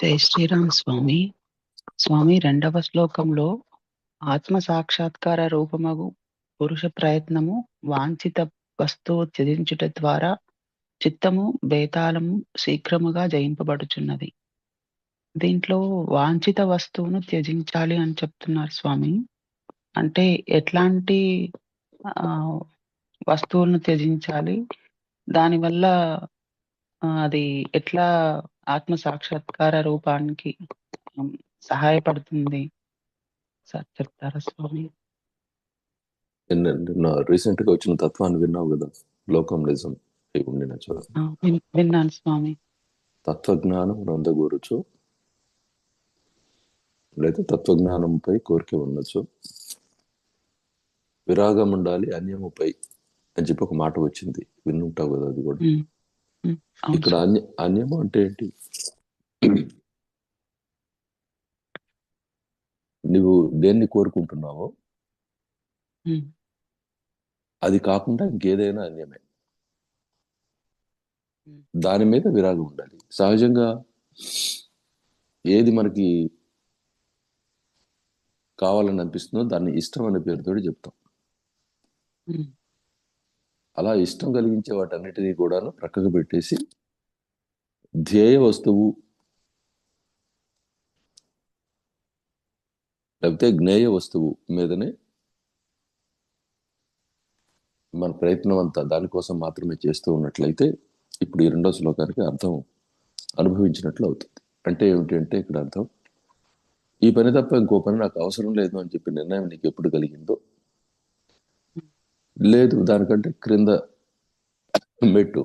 జై శ్రీరామ్ స్వామి స్వామి రెండవ శ్లోకంలో ఆత్మ సాక్షాత్కార రూపమగు పురుష ప్రయత్నము వాంఛిత వస్తువు త్యజించుట ద్వారా చిత్తము బేతాళము శీఘ్రముగా జయింపబడుచున్నది. దీంట్లో వాంఛిత వస్తువును త్యజించాలి అని చెప్తున్నారు స్వామి. అంటే ఎట్లాంటి ఆ, వస్తువులను త్యజించాలి? దానివల్ల అది ఎట్లా ఆత్మ సాక్షాత్కార రూపానికి సహాయపడుతుంది. సార్ చెప్తారా స్వామి. నిన్న నిన్న రీసెంట్గా వచ్చిన తత్వాన్ని విన్నావు కదా? లోకం నిజం అయి ఉండిన విన్నాను స్వామి. తత్వజ్ఞానం నందగూరుచు లేదా తత్వజ్ఞానంపై కోరిక ఉండొచ్చు. విరాగం ఉండాలి అన్యముపై అని చెప్పి ఒక మాట వచ్చింది. విన్నుంటావు కదా అది కూడా. ఇక్కడ అన్య అన్యము అంటే ఏంటి? నువ్వు దేన్ని కోరుకుంటున్నావో అది కాకుండా ఇంకేదైనా అన్యమే. దాని మీద విరాగం ఉండాలి. సహజంగా ఏది మనకి కావాలని అనిపిస్తుందో దాన్ని ఇష్టం అనే పేరుతో చెప్తాం. అలా ఇష్టం కలిగించే వాటన్నిటినీ కూడాను ప్రక్కకు పెట్టేసి ధ్యేయ వస్తువు లేకపోతే జ్ఞేయ వస్తువు మీదనే మన ప్రయత్నం అంతా దానికోసం మాత్రమే చేస్తూ ఉన్నట్లయితే ఇప్పుడు ఈ రెండో శ్లోకానికి అర్థం అనుభవించినట్లు అవుతుంది. అంటే ఏమిటి అంటే ఇక్కడ అర్థం ఈ పని తప్ప ఇంకో పని నాకు అవసరం లేదు అని చెప్పి నిర్ణయం నీకు ఎప్పుడు కలిగిందో లేదు దానికంటే క్రింద మెట్టు